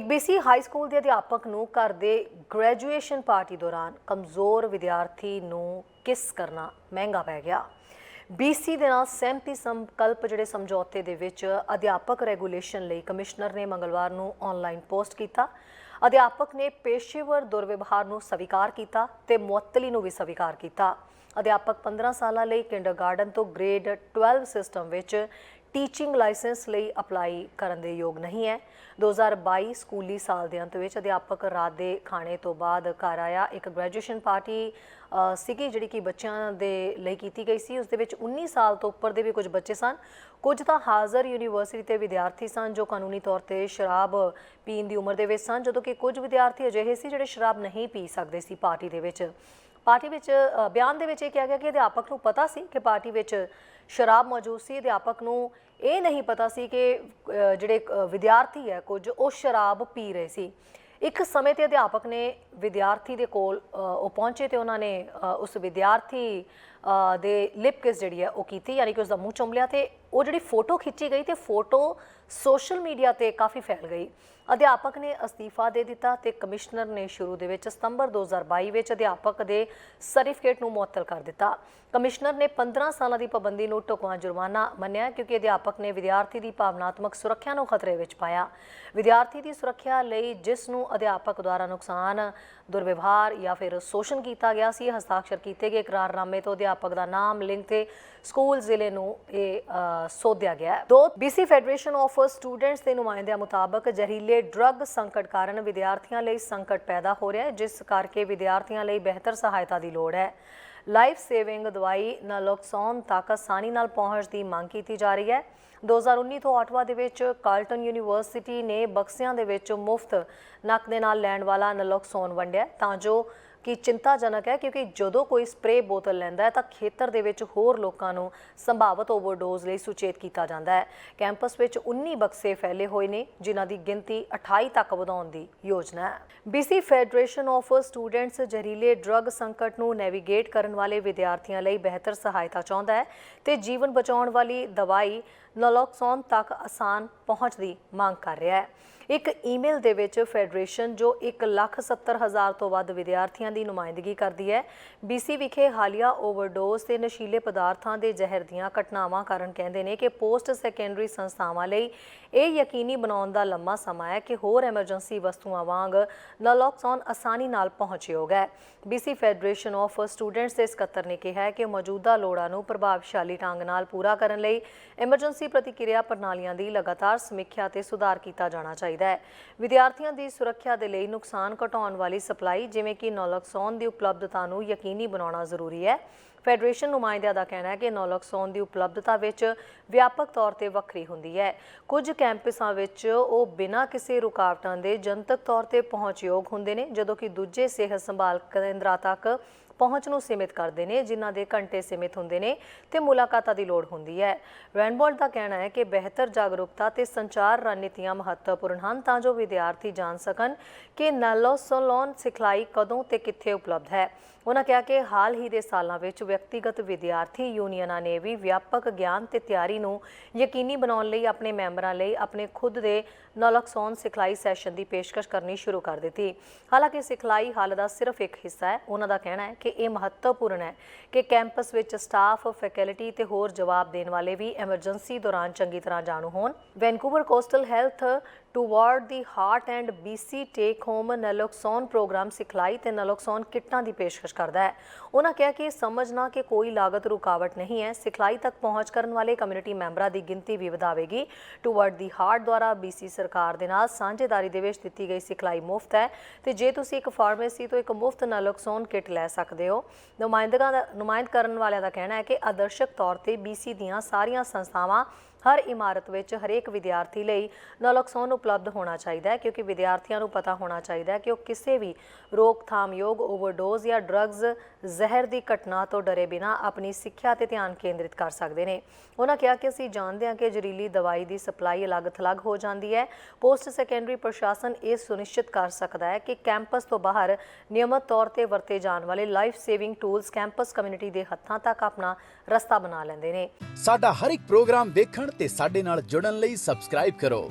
ਇੱਕ BC high school ਦੇ ਅਧਿਆਪਕ ਨੂੰ ਘਰ ਦੇ ਗ੍ਰੈਜੂਏਸ਼ਨ ਪਾਰਟੀ ਦੌਰਾਨ ਕਮਜ਼ੋਰ ਵਿਦਿਆਰਥੀ ਨੂੰ ਕਿਸ ਕਰਨਾ ਮਹਿੰਗਾ ਪੈ ਗਿਆ? BC ਦੇ ਨਾਲ ਸਹਿਮਤੀ ਸੰਕਲਪ ਜਿਹੜੇ ਸਮਝੌਤੇ ਦੇ ਵਿੱਚ ਅਧਿਆਪਕ ਰੈਗੂਲੇਸ਼ਨ ਲਈ ਕਮਿਸ਼ਨਰ ਨੇ ਮੰਗਲਵਾਰ ਨੂੰ ਆਨਲਾਈਨ ਪੋਸਟ ਕੀਤਾ। ਅਧਿਆਪਕ ਨੇ ਪੇਸ਼ੇਵਰ ਦੁਰਵਿਵਹਾਰ ਨੂੰ ਸਵੀਕਾਰ ਕੀਤਾ ਤੇ ਮੁਅੱਤਲੀ ਨੂੰ ਵੀ ਸਵੀਕਾਰ ਕੀਤਾ। ਅਧਿਆਪਕ 15 ਸਾਲਾਂ ਲਈ ਕਿੰਡਰਗਾਰਟਨ ਤੋਂ ਗ੍ਰੇਡ 12 ਸਿਸਟਮ ਵਿੱਚ ਟੀਚਿੰਗ ਲਾਇਸੈਂਸ ਲਈ ਅਪਲਾਈ ਕਰਨ ਦੇ ਯੋਗ ਨਹੀਂ ਹੈ। 2022 ਸਕੂਲੀ ਸਾਲ ਦੇ ਅੰਤ ਵਿੱਚ ਅਧਿਆਪਕ ਰਾਤ ਦੇ ਖਾਣੇ ਤੋਂ ਬਾਅਦ ਘਰ ਆਇਆ। ਇੱਕ ਗ੍ਰੈਜੂਏਸ਼ਨ ਪਾਰਟੀ ਸੀਗੀ ਜਿਹੜੀ ਕਿ ਬੱਚਿਆਂ ਦੇ ਲਈ ਕੀਤੀ ਗਈ ਸੀ। ਉਸ ਦੇ ਵਿੱਚ 19 ਸਾਲ ਤੋਂ ਉੱਪਰ ਦੇ ਵੀ ਕੁਝ ਬੱਚੇ ਸਨ। ਕੁਝ ਤਾਂ ਹਾਜ਼ਰ ਯੂਨੀਵਰਸਿਟੀ ਦੇ ਵਿਦਿਆਰਥੀ ਸਨ ਜੋ ਕਾਨੂੰਨੀ ਤੌਰ ਤੇ ਸ਼ਰਾਬ ਪੀਣ ਦੀ ਉਮਰ ਦੇ ਵਿੱਚ ਸਨ, ਜਦੋਂ ਕਿ ਕੁਝ ਵਿਦਿਆਰਥੀ ਅਜਿਹੇ ਸੀ ਜਿਹੜੇ ਸ਼ਰਾਬ ਨਹੀਂ ਪੀ ਸਕਦੇ ਸੀ ਪਾਰਟੀ ਦੇ ਵਿੱਚ। ਪਾਰਟੀ ਵਿੱਚ ਬਿਆਨ ਦੇ ਵਿੱਚ ਇਹ ਕਿਹਾ ਗਿਆ ਕਿ ਅਧਿਆਪਕ ਨੂੰ ਪਤਾ ਸੀ ਕਿ ਪਾਰਟੀ ਵਿੱਚ ਸ਼ਰਾਬ ਮੌਜੂਦ ਸੀ। ਅਧਿਆਪਕ ਨੂੰ ਇਹ ਨਹੀਂ ਪਤਾ ਸੀ ਕਿ ਜਿਹੜੇ ਵਿਦਿਆਰਥੀ ਹੈ, ਕੁਝ ਉਹ ਸ਼ਰਾਬ ਪੀ ਰਹੇ ਸੀ। ਇੱਕ ਸਮੇਂ ਤੇ ਅਧਿਆਪਕ ਨੇ ਵਿਦਿਆਰਥੀ ਦੇ ਕੋਲ ਉਹ ਪਹੁੰਚੇ ਤੇ ਉਹਨਾਂ ਨੇ ਉਸ ਵਿਦਿਆਰਥੀ ਦੇ ਲਿਪ ਕਿਸ ਜਿਹੜੀ ਹੈ ਉਹ ਕੀਤੀ, ਯਾਨੀ ਕਿ ਉਸ ਦਾ ਮੂੰਹ ਚੁੰਮ ਲਿਆ ਤੇ ਉਹ ਜਿਹੜੀ ਫੋਟੋ ਖਿੱਚੀ ਗਈ ਤੇ ਫੋਟੋ ਸੋਸ਼ਲ ਮੀਡੀਆ ਤੇ ਕਾਫੀ ਫੈਲ ਗਈ। ਅਧਿਆਪਕ ਨੇ ਅਸਤੀਫਾ ਦੇ ਦਿੱਤਾ ਤੇ ਕਮਿਸ਼ਨਰ ਨੇ ਸ਼ੁਰੂ ਦੇ ਵਿੱਚ ਸਤੰਬਰ 2022 ਵਿੱਚ ਅਧਿਆਪਕ ਦੇ ਸਰਟੀਫਿਕੇਟ ਨੂੰ ਮੁਅੱਤਲ ਕਰ ਦਿੱਤਾ। ਕਮਿਸ਼ਨਰ ਨੇ 15 ਸਾਲਾਂ ਦੀ ਪਾਬੰਦੀ ਨੂੰ ਢੁਕਵਾਂ ਜੁਰਮਾਨਾ ਮੰਨਿਆ ਕਿਉਂਕਿ ਅਧਿਆਪਕ ਨੇ ਵਿਦਿਆਰਥੀ ਦੀ ਭਾਵਨਾਤਮਕ ਸੁਰੱਖਿਆ ਨੂੰ ਖਤਰੇ ਵਿੱਚ ਪਾਇਆ। ਵਿਦਿਆਰਥੀ ਦੀ ਸੁਰੱਖਿਆ ਲਈ ਜਿਸ ਨੂੰ ਅਧਿਆਪਕ ਦੁਆਰਾ ਨੁਕਸਾਨ, ਦੁਰਵਿਵਹਾਰ ਜਾਂ ਫਿਰ ਸ਼ੋਸ਼ਣ ਕੀਤਾ ਗਿਆ ਸੀ ਹਸਤਾਖਰ ਕੀਤੇ ਗਏ ਇਕਰਾਰਨਾਮੇ ਤੋਂ ਅਧਿਆਪਕ ਦਾ ਨਾਮ, ਲਿੰਕ ਤੇ ਸਕੂਲ ਜ਼ਿਲ੍ਹੇ ਨੂੰ ਇਹ ਸੋਧਿਆ ਗਿਆ ਹੈ। ਦੋ BC ਫੈਡਰੇਸ਼ਨ ਆਫ ਸਟੂਡੈਂਟਸ ਦੇ ਨੁਮਾਇੰਦਿਆਂ ਮੁਤਾਬਕ ਜ਼ਹਿਰੀਲੇ ਡਰੱਗ ਸੰਕਟ ਕਾਰਨ ਵਿਦਿਆਰਥੀਆਂ ਲਈ ਸੰਕਟ ਪੈਦਾ ਹੋ ਰਿਹਾ ਹੈ, ਜਿਸ ਕਰਕੇ ਵਿਦਿਆਰਥੀਆਂ ਲਈ ਬਿਹਤਰ ਸਹਾਇਤਾ ਦੀ ਲੋੜ ਹੈ ਲਾਈਫ ਸੇਵਿੰਗ ਦਵਾਈ ਨਲੋਕਸੋਨ ਤੱਕ ਆਸਾਨੀ ਨਾਲ ਪਹੁੰਚ ਦੀ ਮੰਗ ਕੀਤੀ ਜਾ ਰਹੀ ਹੈ 2019 ਤੋਂ ਆਟਵਾ ਦੇ ਵਿੱਚ ਕਾਰਲਟਨ ਯੂਨੀਵਰਸਿਟੀ ਨੇ ਬਕਸਿਆਂ ਦੇ ਵਿੱਚ ਮੁਫਤ ਨੱਕ ਦੇ ਨਾਲ ਲੈਣ ਵਾਲਾ ਨਲੋਕਸੋਨ ਵੰਡਿਆ ਤਾਂ ਜੋ ਕਿ ਚਿੰਤਾਜਨਕ ਹੈ ਕਿਉਂਕਿ ਜਦੋਂ ਕੋਈ ਸਪਰੇ ਬੋਤਲ ਲੈਂਦਾ ਹੈ ਤਾਂ ਖੇਤਰ ਦੇ ਵਿੱਚ ਹੋਰ ਲੋਕਾਂ ਨੂੰ ਸੰਭਾਵਤ ਓਵਰਡੋਜ਼ ਲਈ ਸੁਚੇਤ ਕੀਤਾ ਜਾਂਦਾ ਹੈ। ਕੈਂਪਸ ਵਿੱਚ 19 ਬਕਸੇ ਫੈਲੇ ਹੋਏ ਨੇ, ਜਿਨ੍ਹਾਂ ਦੀ ਗਿਣਤੀ 28 ਤੱਕ ਵਧਾਉਣ ਦੀ ਯੋਜਨਾ ਹੈ। BC ਫੈਡਰੇਸ਼ਨ ਆਫ ਸਟੂਡੈਂਟਸ ਜ਼ਹਿਰੀਲੇ ਡਰੱਗ ਸੰਕਟ ਨੂੰ ਨੈਵੀਗੇਟ ਕਰਨ ਵਾਲੇ ਵਿਦਿਆਰਥੀਆਂ ਲਈ ਬਿਹਤਰ ਸਹਾਇਤਾ ਚਾਹੁੰਦਾ ਹੈ ਤੇ ਜੀਵਨ ਬਚਾਉਣ ਵਾਲੀ ਦਵਾਈ ਨਲੋਕਸੋਨ ਤੱਕ ਆਸਾਨ ਪਹੁੰਚ ਦੀ ਮੰਗ ਕਰ ਰਿਹਾ ਹੈ। ਇੱਕ ਈਮੇਲ ਦੇ ਵਿੱਚ ਫੈਡਰੇਸ਼ਨ ਜੋ 170000 ਤੋਂ ਵੱਧ ਵਿਦਿਆਰਥੀਆਂ ਦੀ ਨੁਮਾਇੰਦਗੀ ਕਰਦੀ ਹੈ। BC ਵਿਖੇ ਹਾਲੀਆ ਓਵਰਡੋਜ਼ ਤੇ ਨਸ਼ੀਲੇ ਪਦਾਰਥਾਂ ਦੇ ਜ਼ਹਿਰ ਦੀਆਂ ਘਟਨਾਵਾਂ ਕਾਰਨ ਕਹਿੰਦੇ ਨੇ ਕਿ ਪੋਸਟ ਸੈਕੰਡਰੀ ਸੰਸਥਾਵਾਂ ਲਈ ਇਹ ਯਕੀਨੀ ਬਣਾਉਣ ਦਾ ਲੰਮਾ ਸਮਾਂ ਹੈ ਕਿ ਹੋਰ ਐਮਰਜੈਂਸੀ ਵਸਤੂਆਂ ਵਾਂਗ ਨਲੋਕਸੋਨ ਆਸਾਨੀ ਨਾਲ ਪਹੁੰਚਯੋਗ ਹੈ। BC ਫੈਡਰੇਸ਼ਨ ਆਫ ਸਟੂਡੈਂਟਸ ਦੇ ਸਕੱਤਰ ਨੇ ਕਿਹਾ ਹੈ ਕਿ ਮੌਜੂਦਾ ਲੋੜਾਂ ਨੂੰ ਪ੍ਰਭਾਵਸ਼ਾਲੀ ਢੰਗ ਨਾਲ ਪੂਰਾ ਕਰਨ ਲਈ ਐਮਰਜੈਂਸੀ ਪ੍ਰਤੀਕਿਰਿਆ ਪ੍ਰਣਾਲੀਆਂ ਦੀ ਲਗਾਤਾਰ ਸਮੀਖਿਆ ਤੇ ਸੁਧਾਰ ਕੀਤਾ ਜਾਣਾ ਚਾਹੀਦਾ ਹੈ। ਵਿਦਿਆਰਥੀਆਂ ਦੀ ਸੁਰੱਖਿਆ ਦੇ ਲਈ ਨੁਕਸਾਨ ਘਟਾਉਣ ਵਾਲੀ ਸਪਲਾਈ, ਜਿਵੇਂ ਕਿ ਨੋਲਕਸੋਨ ਦੀ ਉਪਲਬਧਤਾ ਨੂੰ ਯਕੀਨੀ ਬਣਾਉਣਾ ਜ਼ਰੂਰੀ ਹੈ। ਫੈਡਰੇਸ਼ਨ ਨੁਮਾਇੰਦਿਆਂ ਦਾ ਕਹਿਣਾ ਹੈ ਕਿ ਨੋਲਕਸੋਨ ਦੀ ਉਪਲਬਧਤਾ ਵਿੱਚ ਵਿਆਪਕ ਤੌਰ ਤੇ ਵੱਖਰੀ ਹੁੰਦੀ ਹੈ। ਕੁਝ ਕੈਂਪਸਾਂ ਵਿੱਚ ਉਹ ਬਿਨਾਂ ਕਿਸੇ ਰੁਕਾਵਟਾਂ ਦੇ ਜਨਤਕ ਤੌਰ ਤੇ ਪਹੁੰਚਯੋਗ ਹੁੰਦੇ ਨੇ, ਜਦੋਂ ਕਿ ਦੂਜੇ ਸਿਹਤ ਸੰਭਾਲ ਕੇਂਦਰਾਂ ਤੱਕ ਪਹੁੰਚ ਨੂੰ ਸੀਮਿਤ ਕਰਦੇ ਨੇ, ਜਿਨ੍ਹਾਂ ਦੇ ਘੰਟੇ ਸੀਮਿਤ ਹੁੰਦੇ ਨੇ ਤੇ ਮੁਲਾਕਾਤਾਂ ਦੀ ਲੋੜ ਹੁੰਦੀ ਹੈ। ਰੈਨਬੋਲਡ ਦਾ ਕਹਿਣਾ ਹੈ ਕਿ ਬਿਹਤਰ ਜਾਗਰੂਕਤਾ ਤੇ ਸੰਚਾਰ ਰਣਨੀਤੀਆਂ ਮਹੱਤਵਪੂਰਨ ਹਨ ਤਾਂ ਜੋ ਵਿਦਿਆਰਥੀ ਜਾਣ ਸਕਣ ਕਿ ਨਲੋਸੋਲੋਨ ਸਿਖਲਾਈ ਕਦੋਂ ਤੇ ਕਿੱਥੇ ਉਪਲਬਧ ਹੈ। ਉਹਨਾਂ ਕਿਹਾ ਕਿ ਹਾਲ ਹੀ ਦੇ ਸਾਲਾਂ ਵਿੱਚ ਵਿਅਕਤੀਗਤ ਵਿਦਿਆਰਥੀ ਯੂਨੀਅਨਾਂ ਨੇ ਵੀ ਵਿਆਪਕ ਗਿਆਨ ਤੇ ਤਿਆਰੀ ਨੂੰ ਯਕੀਨੀ ਬਣਾਉਣ ਲਈ ਆਪਣੇ ਮੈਂਬਰਾਂ ਲਈ ਆਪਣੇ ਖੁਦ ਦੇ ਨਲੋਕਸੋਨ ਸਿਖਲਾਈ ਸੈਸ਼ਨ ਦੀ ਪੇਸ਼ਕਸ਼ ਕਰਨੀ ਸ਼ੁਰੂ ਕਰ ਦਿੱਤੀ। ਹਾਲਾਂਕਿ ਸਿਖਲਾਈ ਹੱਲ ਦਾ ਸਿਰਫ ਇੱਕ ਹਿੱਸਾ ਹੈ। ਉਹਨਾਂ ਦਾ ਕਹਿਣਾ ਹੈ ਕਿ ਇਹ ਮਹੱਤਵਪੂਰਨ ਹੈ ਕਿ ਕੈਂਪਸ ਵਿੱਚ ਸਟਾਫ, ਫੈਕਲਟੀ ਤੇ ਹੋਰ ਜਵਾਬ ਦੇਣ ਵਾਲੇ ਵੀ ਐਮਰਜੈਂਸੀ ਦੌਰਾਨ ਚੰਗੀ ਤਰ੍ਹਾਂ ਜਾਣੂ ਹੋਣ। Vancouver coastal health toward the heart and BC take home naloxone program ਸਿਖਲਾਈ ਤੇ ਨੈਲੋਕਸੋਨ ਕਿੱਟਾਂ ਦੀ ਪੇਸ਼ਕਸ਼ ਕਰਦਾ ਹੈ। ਉਹਨਾਂ ਕਿਹਾ ਕਿ ਇਹ ਸਮਝਣਾ ਕਿ ਕੋਈ ਲਾਗਤ ਰੁਕਾਵਟ ਨਹੀਂ ਹੈ। ਸਿਖਲਾਈ ਤੱਕ ਪਹੁੰਚ ਕਰਨ ਵਾਲੇ ਕਮਿਊਨਿਟੀ ਮੈਂਬਰਾਂ ਦੀ ਗਿਣਤੀ ਵੀ ਵਧਾਵੇਗੀ। ਟੂਵਰਡ ਦੀ ਹਾਰਟ ਦੁਆਰਾ BC ਸਰਕਾਰ ਦੇ ਨਾਲ ਸਾਂਝੇਦਾਰੀ ਦੇ ਵਿੱਚ ਦਿੱਤੀ ਗਈ ਸਿਖਲਾਈ ਮੁਫਤ ਹੈ ਤੇ ਜੇ ਤੁਸੀਂ ਇੱਕ ਫਾਰਮੇਸੀ ਤੋਂ ਇੱਕ ਮੁਫਤ ਨੈਲੋਕਸੋਨ ਕਿੱਟ ਲੈ ਸਕਦੇ ਹੋ, ਨੁਮਾਇੰਦਗਾਂ ਦਾ ਨੁਮਾਇੰਦ ਕਰਨ ਵਾਲਿਆਂ ਦਾ ਕਹਿਣਾ ਹੈ ਕਿ ਆਦਰਸ਼ਕ ਤੌਰ ਤੇ BC ਦੀਆਂ ਸਾਰੀਆਂ ਸੰਸਥਾਵਾਂ ਹਰ ਇਮਾਰਤ ਵਿੱਚ ਹਰੇਕ ਵਿਦਿਆਰਥੀ ਲਈ ਨਲੋਕਸੋਨ ਉਪਲਬਧ ਹੋਣਾ ਚਾਹੀਦਾ ਹੈ, ਕਿਉਂਕਿ ਵਿਦਿਆਰਥੀਆਂ ਨੂੰ ਪਤਾ ਹੋਣਾ ਚਾਹੀਦਾ ਹੈ ਕਿ ਉਹ ਕਿਸੇ ਵੀ ਰੋਕਥਾਮਯੋਗ ਓਵਰਡੋਜ਼ ਜਾਂ ਡਰੱਗਸ ਜ਼ਹਿਰ ਦੀ ਘਟਨਾ ਤੋਂ ਡਰੇ ਬਿਨਾ ਆਪਣੀ ਸਿੱਖਿਆ ਤੇ ਧਿਆਨ ਕੇਂਦਰਿਤ ਕਰ ਸਕਦੇ ਨੇ। ਉਹਨਾਂ ਕਿਹਾ ਕਿ ਅਸੀਂ ਜਾਣਦੇ ਹਾਂ ਕਿ ਜ਼ਹਿਰੀਲੀ ਦਵਾਈ ਦੀ ਸਪਲਾਈ ਅਲੱਗ-ਥਲੱਗ ਹੋ ਜਾਂਦੀ ਹੈ। ਪੋਸਟ ਸੈਕੰਡਰੀ ਪ੍ਰਸ਼ਾਸਨ ਇਹ ਸੁਨਿਸ਼ਚਿਤ ਕਰ ਸਕਦਾ ਹੈ ਕਿ ਕੈਂਪਸ ਤੋਂ ਬਾਹਰ ਨਿਯਮਤ ਤੌਰ ਤੇ ਵਰਤੇ ਜਾਣ ਵਾਲੇ life saving tools campus community ਦੇ ਹੱਥਾਂ ਤੱਕ ਆਪਣਾ ਰਸਤਾ ਬਣਾ ਲੈਂਦੇ ਨੇ। ਸਾਡਾ ਹਰ ਇੱਕ ਪ੍ਰੋਗਰਾਮ ਦੇਖਣ ਤੇ ਸਾਡੇ ਨਾਲ ਜੁੜਨ ਲਈ ਸਬਸਕ੍ਰਾਈਬ ਕਰੋ।